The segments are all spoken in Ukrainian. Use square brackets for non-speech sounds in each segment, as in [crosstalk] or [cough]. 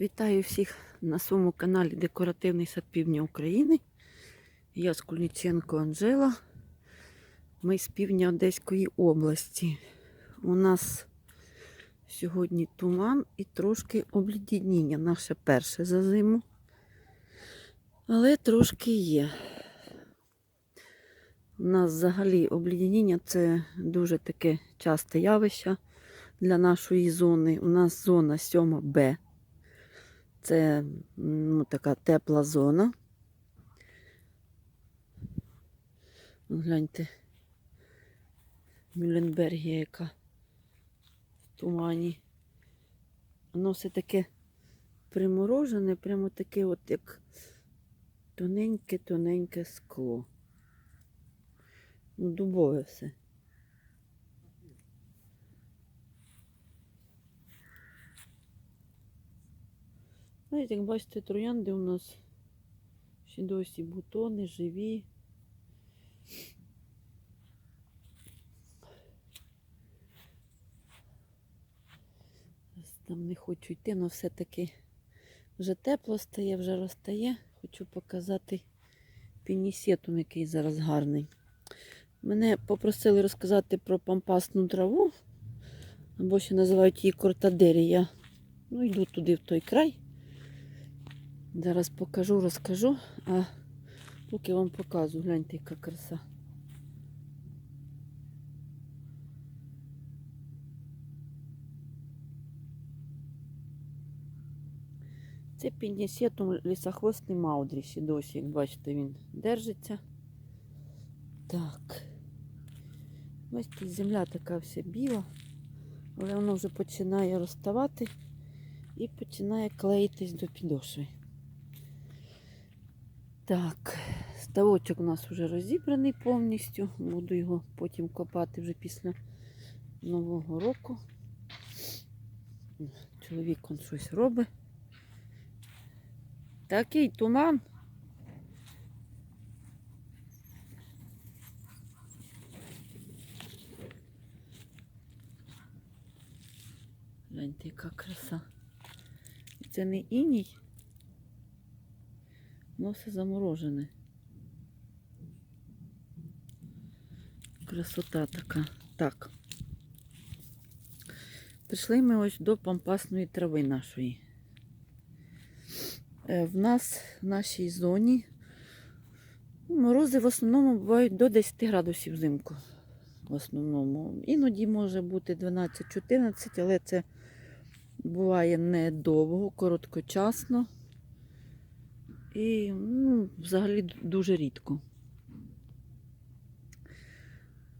Вітаю всіх на своєму каналі Декоративний сад Півдня України. Я Скульниченко Анжела. Ми з півдня Одеської області. У нас сьогодні туман і трошки облідіння. Наше перше за зиму. Але трошки є. У нас взагалі облідіння це дуже таке часте явище для нашої зони. У нас зона 7Б. Це ну, така тепла зона. Гляньте, Мюлленбергія, яка в тумані. Воно все таке приморожене, прямо таке, от як тоненьке-тоненьке скло. Ну, дубове все. Знаєте, як бачите, троянди у нас ще досі бутони живі. Там не хочу йти, але все-таки вже тепло стає, вже розтає. Хочу показати пінісетум, який зараз гарний. Мене попросили розказати про пампасну траву, або ще називають її кортадерія. Ну, йду туди в той край. Зараз покажу, розкажу, а поки вам показую, гляньте, яка краса. Це піднісетум лісохвостний маудрі, ще досі, як бачите, він держиться. Так. Бачите, земля така вся біла, але воно вже починає розставати і починає клеїтись до підошви. Так, ставочок у нас вже розібраний повністю. Буду його потім копати вже після Нового року. Чоловік он щось робить. Такий туман. Гляньте, яка краса. Це не іній. Воно все заморожене. Красота така. Так. Прийшли ми ось до пампасної трави нашої. Е, В нас в нашій зоні морози в основному бувають до 10 градусів взимку. В основному. Іноді може бути 12-14, але це буває недовго, короткочасно. І ну, взагалі дуже рідко.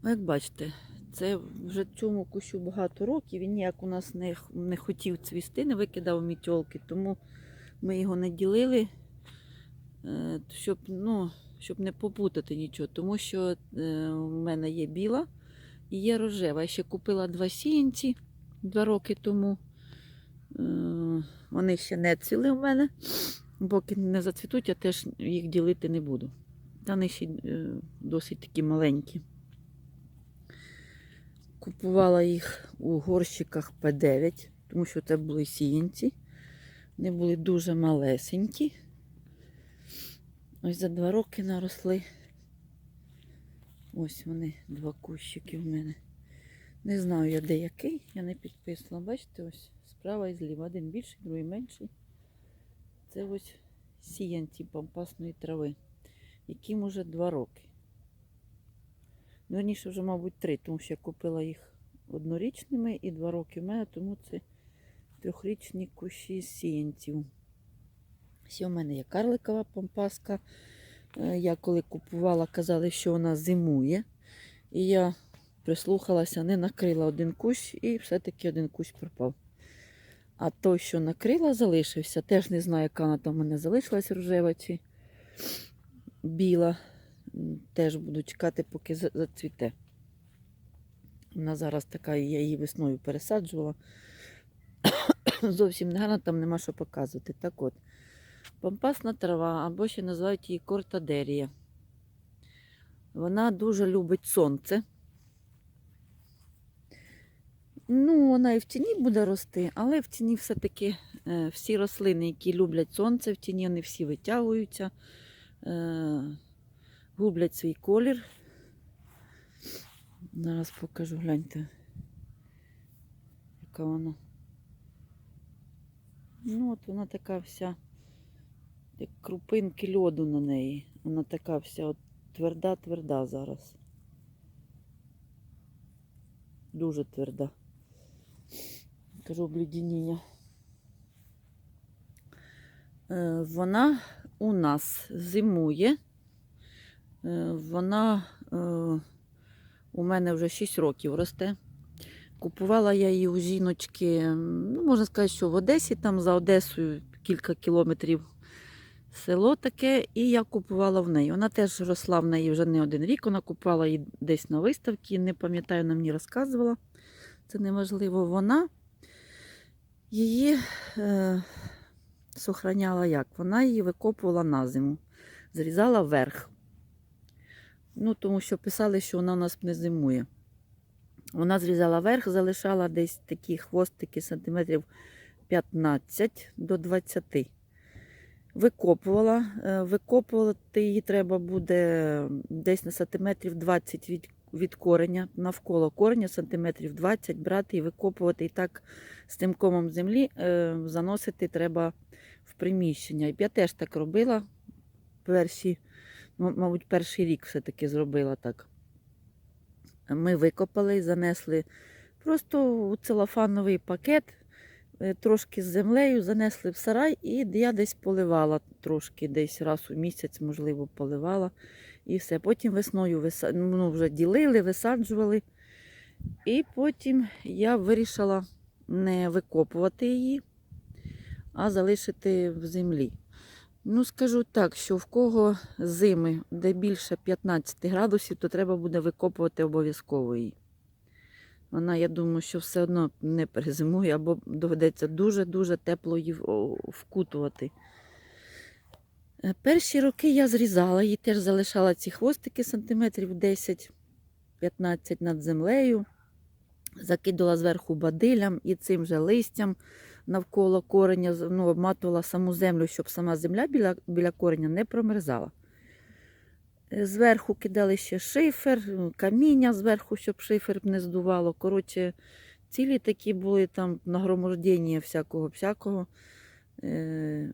Ну, Як бачите, це вже цьому кущу багато років. Він ніяк у нас не, не хотів цвісти, не викидав мітьолки, тому ми його не ділили, е, щоб, ну, щоб не попутати нічого. Тому що е, у мене є біла і є рожева. Я ще купила два сіянці два роки тому. Е, Вони ще не цвіли у мене. Поки не зацвітуть, я теж їх ділити не буду. Та ще е, досить такі маленькі. Купувала їх у горщиках П9, тому що це були сіянці. Вони були дуже малесенькі. Ось за два роки наросли. Ось вони, два кущики в мене. Не знаю я де який, я не підписала. Бачите, ось справа і зліва. Один більший, другий менший. Це ось сіянці пампасної трави, яким уже два роки. Верніше вже, мабуть, три, тому що я купила їх однорічними і два роки в мене, тому це трьохрічні кущі сіянців. Ще в мене є карликова пампаска. Е, Я коли купувала, казали, що вона зимує. І я прислухалася, не накрила один кущ, і все-таки один кущ пропав. А той, що накрила, залишився. Теж не знаю, яка вона там в мене залишилась рожева чи біла. Теж буду чекати, поки зацвіте. Вона зараз така, я її весною пересаджувала. [coughs] Зовсім не гарна, там нема що показувати. Так от, пампасна трава, або ще називають її кортадерія. Вона дуже любить сонце. Ну, вона і в тіні буде рости, але в тіні все-таки Е, Всі рослини, які люблять сонце в тіні, вони всі витягуються, е, гублять свій колір. Зараз покажу, гляньте, яка вона. Ну, от вона така вся, як крупинки льоду на неї. Вона така вся тверда-тверда зараз. Дуже тверда. Кажу обледеніння. Е, Вона у нас зимує. Е, Вона е, у мене вже 6 років росте. Купувала я її у жіночки, ну, можна сказати, що в Одесі, там за Одесою кілька кілометрів село таке, і я купувала в неї. Вона теж росла в неї вже не один рік. Вона купувала її десь на виставці, не пам'ятаю, вона мені розказувала. Це неважливо. Вона її е, сохраняла як? Вона її викопувала на зиму, зрізала вверх. Ну, тому що писали, що вона у нас не зимує. Вона зрізала верх, залишала десь такі хвостики сантиметрів 15 до 20. Викопувала. Е, Викопувати її треба буде десь на сантиметрів 20 від, від кореня, навколо кореня сантиметрів 20 брати і викопувати. І так з тим комом землі е, заносити треба в приміщення. Я теж так робила. Перші, ну, мабуть, перший рік все-таки зробила так. Ми викопали, занесли просто у целофановий пакет, е, трошки з землею, занесли в сарай, і я десь поливала трошки, десь раз у місяць, можливо, поливала. І все. Потім весною ну, вже ділили, висаджували. І потім я вирішила не викопувати її, а залишити в землі. Ну, скажу так, що в кого зими, де більше 15 градусів, то треба буде викопувати обов'язково її. Вона, я думаю, що все одно не перезимує, або доведеться дуже-дуже тепло її вкутувати. Е, Перші роки я зрізала, її теж залишала ці хвостики сантиметрів 10-15 над землею. Закидала зверху бадилям і цим же листям навколо кореня, ну, обматувала саму землю, щоб сама земля біля, біля кореня не промерзала. Е, Зверху кидали ще шифер, ну, каміння зверху, щоб шифер не здувало. Коротше, цілі такі були там нагромождення всякого-всякого. Е,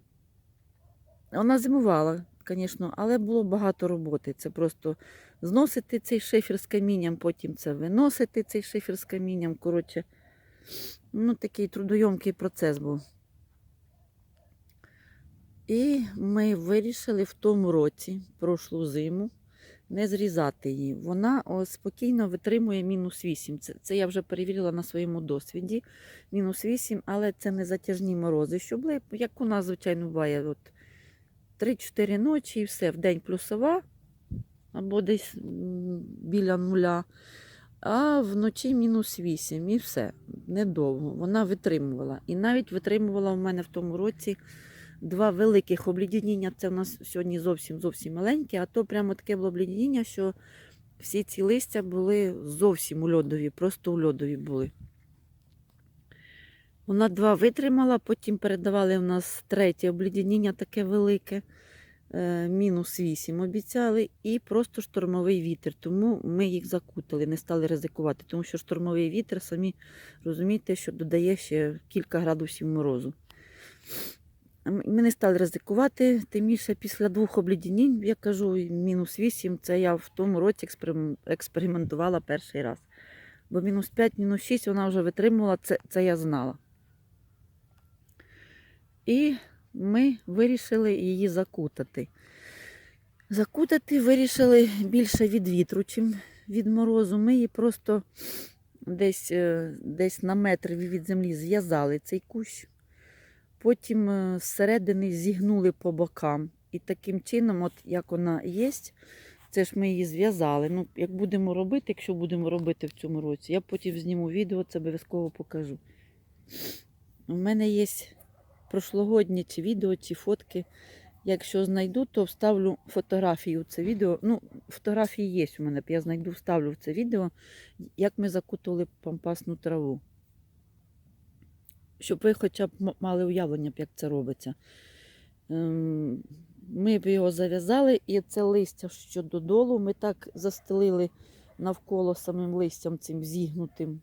Вона зимувала, звісно, але було багато роботи. Це просто зносити цей шифер з камінням, потім це виносити цей шифер з камінням. Коротше, ну, такий трудойомкий процес був. І ми вирішили в тому році, прошлу зиму, не зрізати її. Вона спокійно витримує мінус 8. Це, це я вже перевірила на своєму досвіді. Мінус 8, але це не затяжні морози, що були, як у нас, звичайно, буває. От 3-4 ночі і все. В день плюсова або десь біля нуля. А вночі мінус 8 і все. Недовго. Вона витримувала. І навіть витримувала в мене в тому році два великих облідяніння. Це у нас сьогодні зовсім зовсім маленьке, а то прямо таке було облідяніння, що всі ці листя були зовсім у льодові, просто у льодові були. Вона два витримала, потім передавали в нас третє облідяніння таке велике, е, мінус 8 обіцяли, і просто штормовий вітер. Тому ми їх закутали, не стали ризикувати, тому що штормовий вітер, самі розумієте, що додає ще кілька градусів морозу. Ми не стали ризикувати, тим більше після двох облідянінь, я кажу, мінус 8, це я в тому році експериментувала перший раз. Бо мінус 5, мінус 6 вона вже витримувала, це, це я знала. І ми вирішили її закутати. Закутати вирішили більше від вітру, чим від морозу. Ми її просто десь, е, десь на метр від землі зв'язали цей кущ. Потім е, зсередини зігнули по бокам. І таким чином, от як вона є, це ж ми її зв'язали. Ну, як будемо робити, якщо будемо робити в цьому році, я потім зніму відео, це обов'язково покажу. У мене є прошлогодні чи відео, чи фотки. Якщо знайду, то вставлю фотографію в це відео. Ну, фотографії є у мене, я знайду, вставлю в це відео, як ми закутували пампасну траву. щоб ви хоча б мали уявлення, як це робиться. Ем, Ми б його зав'язали, і це листя, що додолу, ми так застелили навколо самим листям цим зігнутим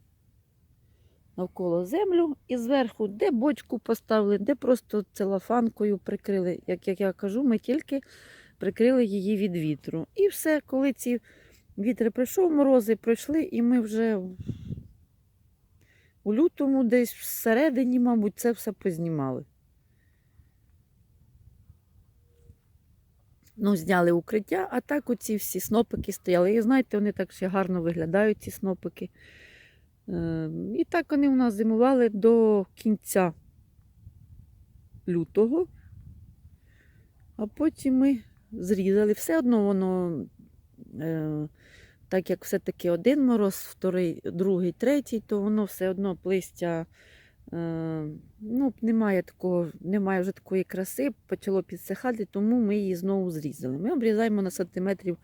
навколо землю і зверху, де бочку поставили, де просто целофанкою прикрили. Як, як я кажу, ми тільки прикрили її від вітру. І все, коли ці вітри прийшов, морози пройшли, і ми вже у лютому, десь всередині, мабуть, це все познімали. Ну, зняли укриття, а так оці всі снопики стояли. І знаєте, вони так ще гарно виглядають, ці снопики. Е, І так вони у нас зимували до кінця лютого, а потім ми зрізали. Все одно воно, е, так як все-таки один мороз, вторий, другий, третій, то воно все одно плистя. Е, ну, немає такого, немає вже такої краси, почало підсихати, тому ми її знову зрізали. Ми обрізаємо на сантиметрів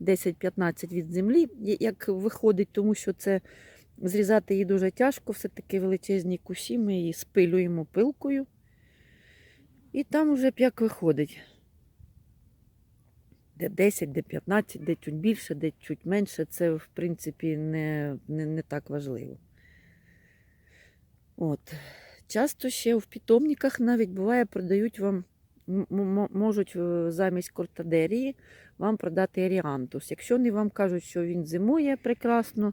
10-15 від землі, як виходить, тому що це зрізати її дуже тяжко, все-таки величезні кущі, ми її спилюємо пилкою. І там вже як виходить. Де 10, де 15, де чуть більше, де чуть менше, це в принципі не, не, не так важливо. От. Часто ще в питомниках навіть буває, продають вам, можуть е, замість кортадерії вам продати еріантус. Якщо не вам кажуть, що він зимує прекрасно,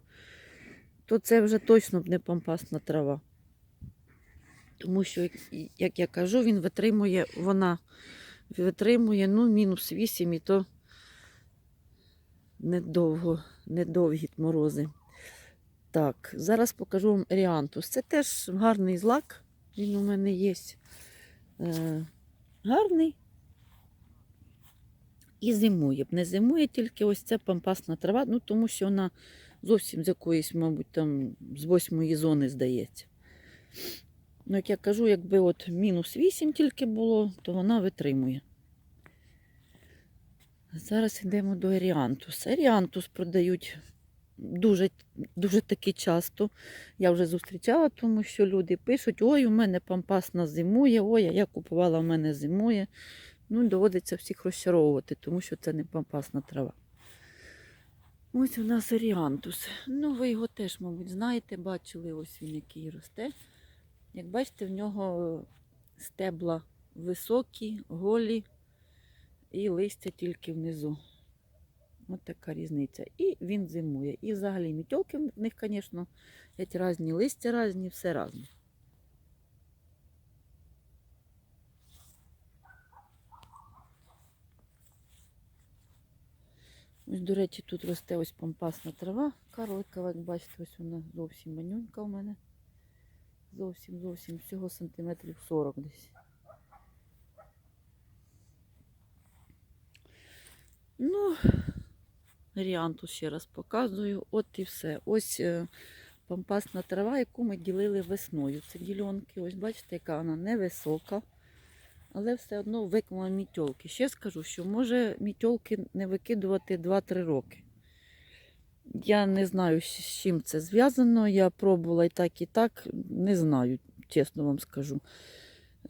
то це вже точно б не пампасна трава. Тому що, як- я кажу, він витримує, вона витримує ну, мінус 8 і то недовго, недовгі морози. Так, зараз покажу вам Еріантус. Це теж гарний злак. Він у мене є. Е, гарний. І зимує. Не зимує тільки ось ця пампасна трава, ну тому що вона зовсім з якоїсь, мабуть, там з восьмої зони здається. Ну, як я кажу, якби от мінус 8 тільки було, то вона витримує. Зараз йдемо до Еріантуса. Еріантус продають дуже, дуже таки часто. Я вже зустрічала, тому що люди пишуть: ой, у мене пампасна зимує, ой, а я купувала, у мене зимує. Ну, доводиться всіх розчаровувати, тому що це не пампасна трава. Ось у нас Оріантус. Ну, ви його теж, мабуть, знаєте, бачили, ось він який росте. Як бачите, в нього стебла високі, голі і листя тільки внизу. Ось така різниця. І він зимує. І взагалі мітьолки в них, звісно, різні, листя різні, все різне. Ось, до речі, тут росте ось пампасна трава карликова, як бачите, ось вона зовсім манюнька у мене. Зовсім, зовсім всього сантиметрів 40 десь. Ну, Ріанту ще раз показую. От і все. Ось е, пампасна трава, яку ми ділили весною. Це ділянки. Ось бачите, яка вона невисока, але все одно викинула мітьолки. Ще скажу, що може мітьолки не викидувати 2-3 роки. Я не знаю, з чим це зв'язано. Я пробувала і так, і так. Не знаю, чесно вам скажу.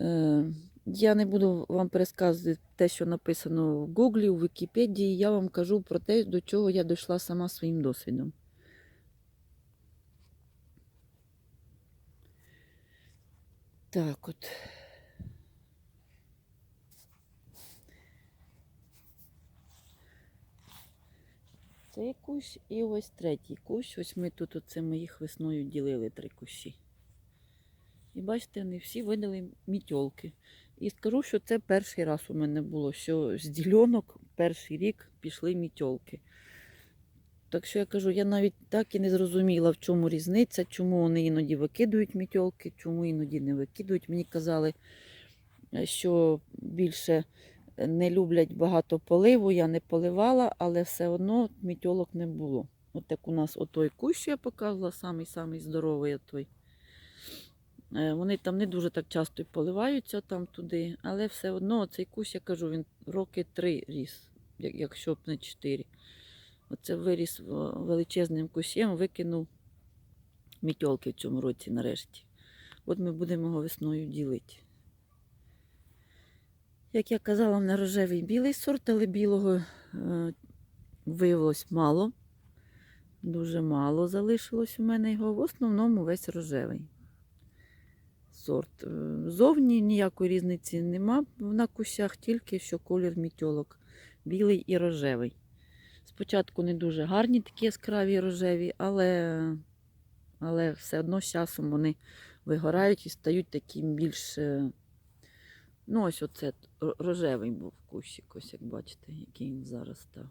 Е, я не буду вам пересказувати те, що написано в Гуглі, у Вікіпедії. Я вам кажу про те, до чого я дійшла сама своїм досвідом. Так от. Цей кущ і ось третій кущ. Ось ми тут оце їх весною ділили три кущі. І бачите, вони всі видали мітьолки. І скажу, що це перший раз у мене було, що з ділянок перший рік пішли мітьолки. Так що я кажу, я навіть так і не зрозуміла, в чому різниця, чому вони іноді викидують мітьолки, чому іноді не викидують. Мені казали, е, що більше не люблять багато поливу, я не поливала, але все одно мітьолок не було. От як у нас отой кущ, я показувала, самий-самий здоровий отой. Е, Вони там не дуже так часто поливаються там туди, але все одно цей кущ, я кажу, він роки три ріс, якщо б не чотири. Оце виріс величезним кущем, викинув мітьолки в цьому році нарешті. От ми будемо його весною ділити. Як я казала, в мене рожевий білий сорт, але білого е, виявилось мало. Дуже мало залишилось у мене його. В основному весь рожевий сорт. Е, Зовні ніякої різниці нема на кущах, тільки що колір мітьолок білий і рожевий. Спочатку не дуже гарні такі яскраві рожеві, але, але все одно з часом вони вигорають і стають таким більш. Ну, ось оце рожевий був кущик, ось як бачите, який він зараз став.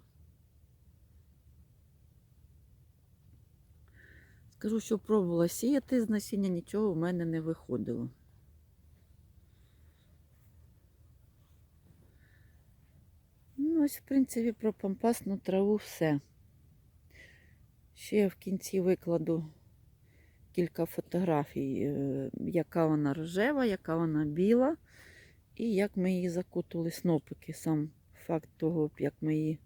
Скажу, що пробувала сіяти з насіння, нічого в мене не виходило. Ну, ось, в принципі, про пампасну траву все. Ще я в кінці викладу кілька фотографій, е, яка вона рожева, яка вона біла, і як ми її закутали снопики. Сам факт того, як ми її,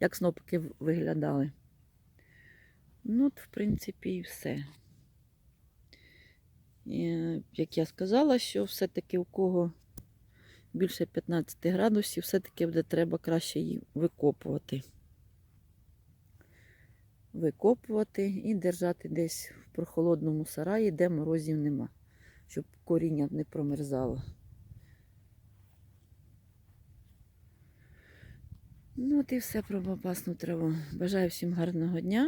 як снопики виглядали. Ну, от, в принципі, і все. Е, як я сказала, що все-таки у кого більше 15 градусів, все-таки буде треба краще її викопувати. Викопувати і держати десь в прохолодному сараї, де морозів нема, щоб коріння не промерзало. Ну, от і все про попасну траву. Бажаю всім гарного дня.